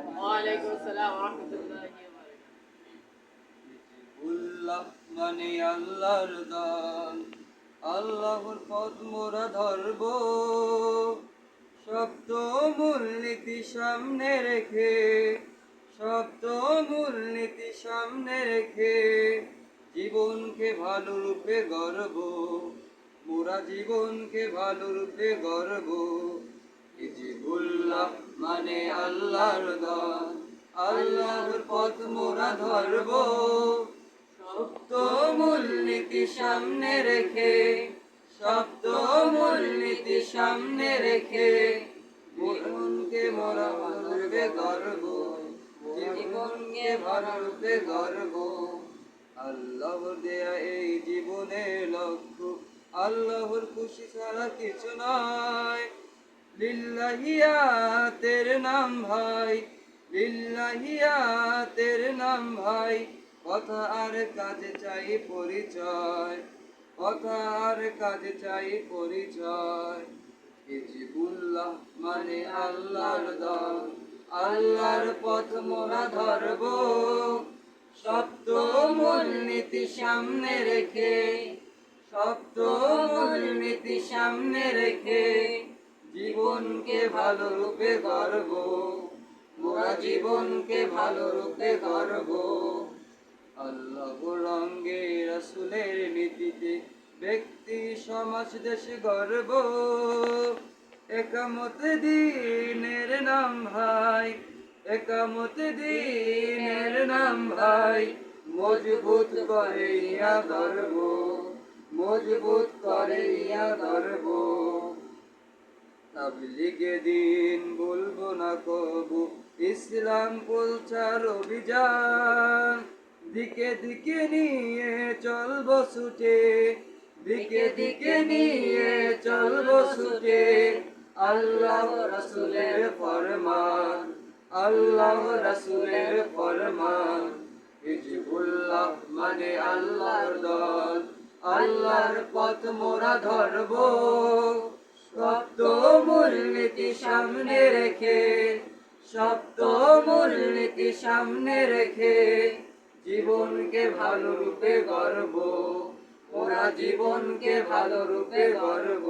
ওয়ালাইকুম আসসালাম আল্লাহর দান মোরা ধরব সপ্ত মূলনীতি সামনে রেখে সপ্ত মূলনীতি সামনে রেখে জীবনকে ভালো রূপে গর্ব মোরা জীবনকে ভালো রূপে গর্ব। হিজিবুল্লাহ মানে আল্লাহর দান আল্লাহর পথ মোরা ধরব। সপ্ত মূলনীতি সামনে রেখে সপ্ত মূলনীতি সামনে রেখে জীবনকে মোরা ভালোরূপে গর্ব জীবনকে ভালোরূপে গর্ব আল্লাহর দেয়া এই জীবনের লক্ষ্য, আল্লাহর খুশি ছাড়া কিছু নয়। লিল্লাহিয়া তের নাম ভাই লিল্লাহিয়া তের নাম ভাই, কথা আর কাজে চাই পরিচয়, কথা আর কাজে চাই পরিচয়। হিজবুল্লাহ মানে আল্লাহর দল, আল্লাহর পথ মোরা ধরব, সপ্ত মূলনীতি সামনে রেখে, সপ্ত মূলনীতি সামনে রেখে জীবনকে ভালো রূপে গর্ব। মোরা জীবনকে ভালো রূপে গর্ব। আল্লাহ রঙ্গে রসুলের নীতিতে ব্যক্তি, সমাজ, দেশে গর্ব। একামত দিনের নাম ভাই, একামত দিনের নাম ভাই। মজবুত করে ইয়া গর্ব, মজবুত করে ইয়া গর্ব। তাবলিগে দিন বলব না কবু, ইসলাম প্রচার অভিযান। দিকে দিকে নিয়ে চলবো ছুটে, দিকে দিকে নিয়ে চলবো ছুটে, আল্লাহ রসুলের ফরমান, আল্লাহ রসুলের ফরমান। হিজবুল্লাহ মানে আল্লাহর দল, আল্লাহর পথ মোরা ধরবো। সপ্ত মূলনীতি সামনে রেখে, সপ্ত মূলনীতি সামনে রেখে জীবনকে ভালো রূপে গর্ব, ওরা জীবনকে ভালো রূপে গর্ব।